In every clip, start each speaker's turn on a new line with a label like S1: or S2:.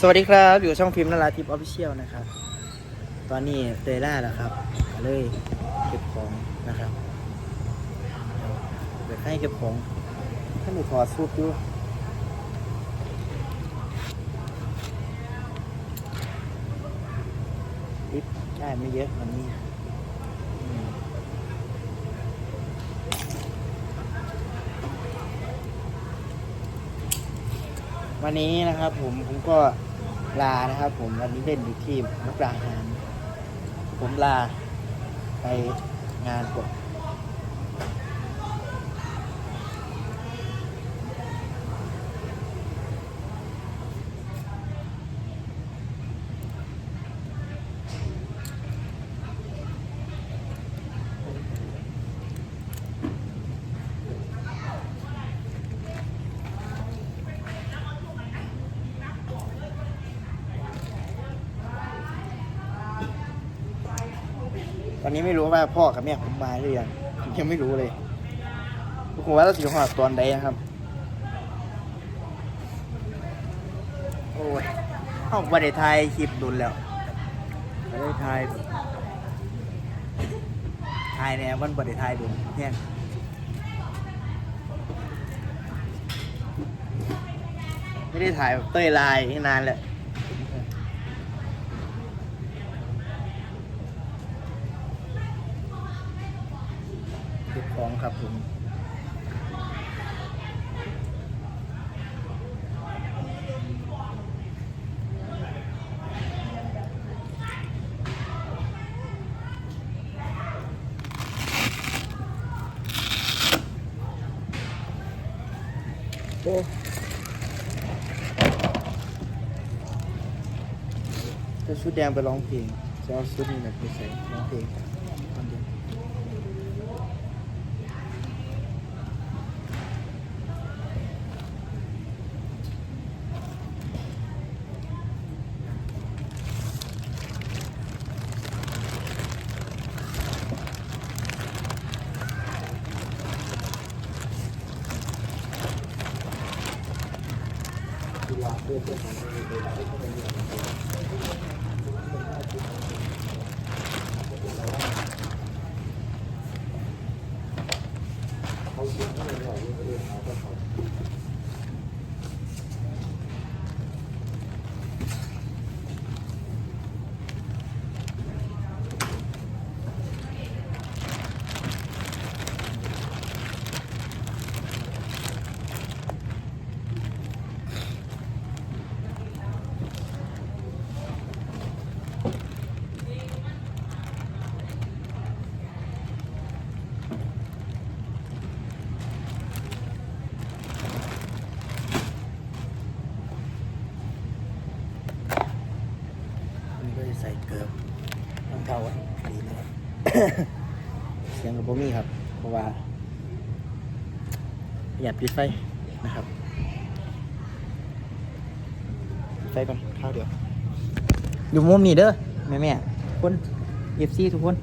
S1: สวัสดีครับ อยู่ช่องพิมพ์นาราทิพย์ออฟฟิเชียลนะครับ ตอนนี้เตยล่าแล้วครับ เลยเก็บของนะครับเดี๋ยวให้เก็บของถ้ามีถอดสูบอยู่ลิฟได้ไม่เยอะวันนี้วันนี้นะครับผมผมก็ ลานะครับ ผมวันนี้เล่นอยู่ที่มุกดาหารผมลาไปงานปก ตอนนี้ไม่รู้ว่าพ่อกับแม่ผมมาหรือยังยังไม่รู้เลยผมว่าเราสิหอดตอนใดนะครับ โอ้ยเอาบัตรไทยคลิปดุนแล้วบัตรไทยไทยเนี่ยมันบัตรไทยดุนเนี่ยไม่ได้ถ่ายแบบเต้ยลายนานแหละเก็บของ ครับผมโอ้จะชุดแดงไปร้องเพลงจะเอาชุดนี้แบบไปใส่ร้องเพลง 何でだって。 เลยเสียงกับโบมี่ครับ เพราะว่าหยัดปิดไฟนะครับปิดไฟก่อนข้าวเดี๋ยว อยู่มุมนี้เด้อแม่แม่คนเอฟซีทุกคน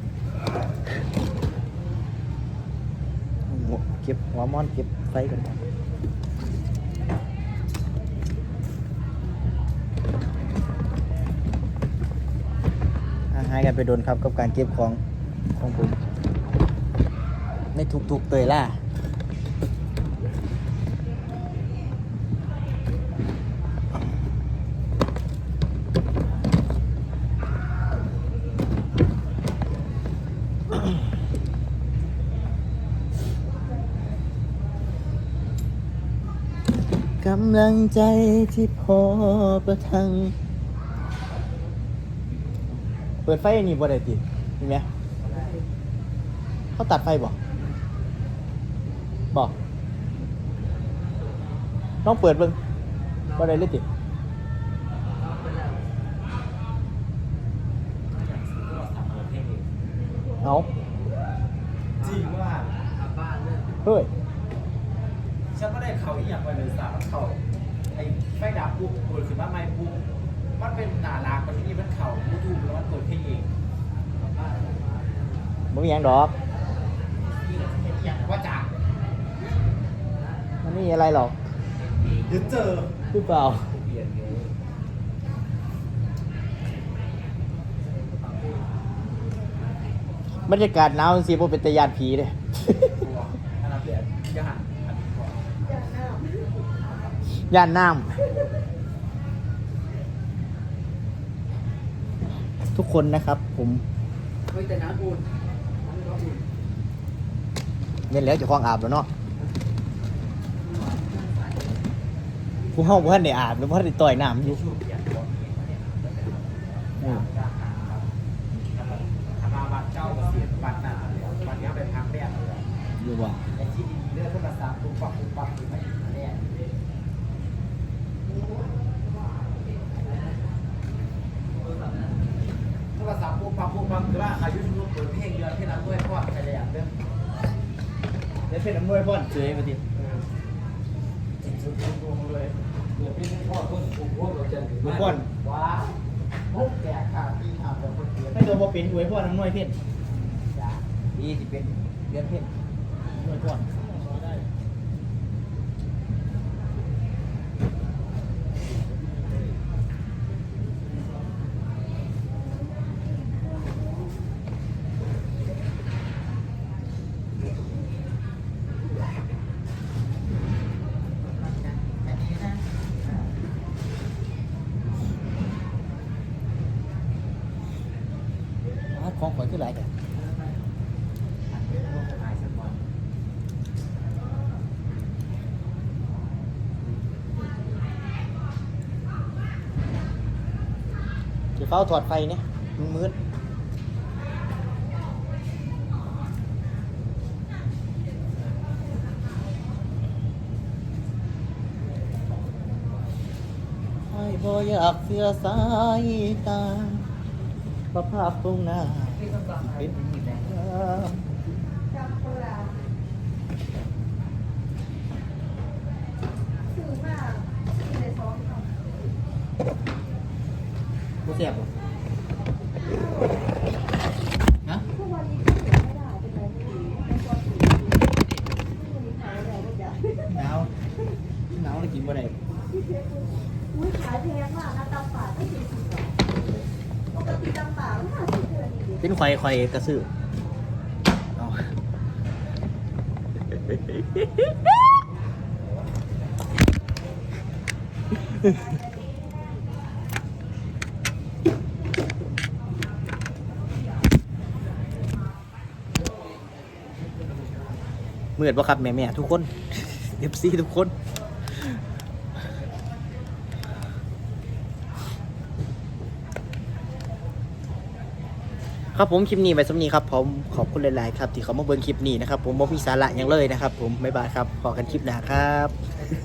S1: เก็บหัวมอนเก็บไฟก่อนหายกันไปโดนครับกับการเก็บของ ของผมในทุกๆเตยล่ากำลังใจที่พอประทัง เปิดไฟอันนี่บ่ได้ติเห็นไหม เขาตัดไฟบ่บอกต้องเปิดเบิ่งบ่ได้เลยติเอา
S2: จริงว่าบ้านเลย
S1: เฮ้ย
S2: ฉันก็ได้เขาอีกอย่างไปเลยสามเขาไอ้ไฟดับปุ๊บเปิดขึ้นมาไม่ปุ๊บมันเป็นหนาลากไปที่นี่มันเข่าบลูทูธแล้วมันเปิดเพลงเอง
S1: บ่มีหยังดอก มีอะไรหรอก
S2: เดี๋ยวเจอ
S1: หรือเปล่า บรรยากาศหนาวสิบ่เป็นตยานผีเลย
S2: ย่า
S1: นน้ำทุกคนนะครับผม
S2: เฮ้ยแต่น้ำอุ่นน้ำอุ่น
S1: เน้นแล้วเจะคล้องอาบแล้วเนาะ ผู้ห้องผู้ท่านได้อาบหรือผู้ท่านได้ต่อยน้ำอยู่
S2: ช่วงเปลี่ยนตัวเองเนี่ย
S1: อืม
S2: ทำมาบัตรเจ้าเสียบัตรหนาเลยวันนี้ไปพักแรกเลย
S1: อยู่ว่า
S2: ไอ้ที่ดีๆเรื่องโทรศัพท์ปุ๊บปั๊บปุ๊บปั๊บคือไม่แน่โทรศัพท์ปุ๊บปั๊บปุ๊บปั๊บคือว่าอายุทุกเปิดเพลงเดือนที่นั้นด้วยเพราะว่าใครเลยอะเรื่อง
S1: เดี๋ยวเป็นน้ำมวยพ่อนเฉยมาดิ
S2: จริงๆรวมเลยเดี๋ยวพี่พ่อเพิ่งปลูกพวกเราจะ
S1: มวยพ่อน
S2: ว้าพวกแก่ขาดปีขาดแบบคนเดียว
S1: ไม่โดนบ่เป็นมวยพ่อนน้ำมวยเพ่น
S2: จ้ะ
S1: นี่สิเป็นเดือนเพ่นมวยพ่อน
S2: อันนี้นะ
S1: อ้าวของข่อยคือหลายแต่
S2: อันนี้พวกนายสักวัน
S1: จะ เฝ้าถอดไฟเนี่ยมันมืดไอ้บ่อยากเสียสายตาประภาพตรงหน้า
S2: พี่ต้องการอะไรเป็นหินแดง
S1: บ่ เสียบหรอฮะหนาวหนาวเลยกินบ่ได้
S3: อุ้ยขายแพงมากนะตำป่าไม่สี่สิบบาทปกติตำป่ามันห้าสิบเท่านั้นเอง
S1: เป็นข่อยข่อยกระซื้อเอา มืดปะครับแม่แม่ๆทุกคนเอฟซีทุกคนครับผมคลิปนี้ไปสำนีครับผมขอบคุณหลาย ๆ ครับ ที่เขามาเบิ่งคลิปนี้นะครับ ผมบ่มีสาระอย่างเลยนะครับ ผมบ๊ายบายครับขอกันคลิปหน้าครับ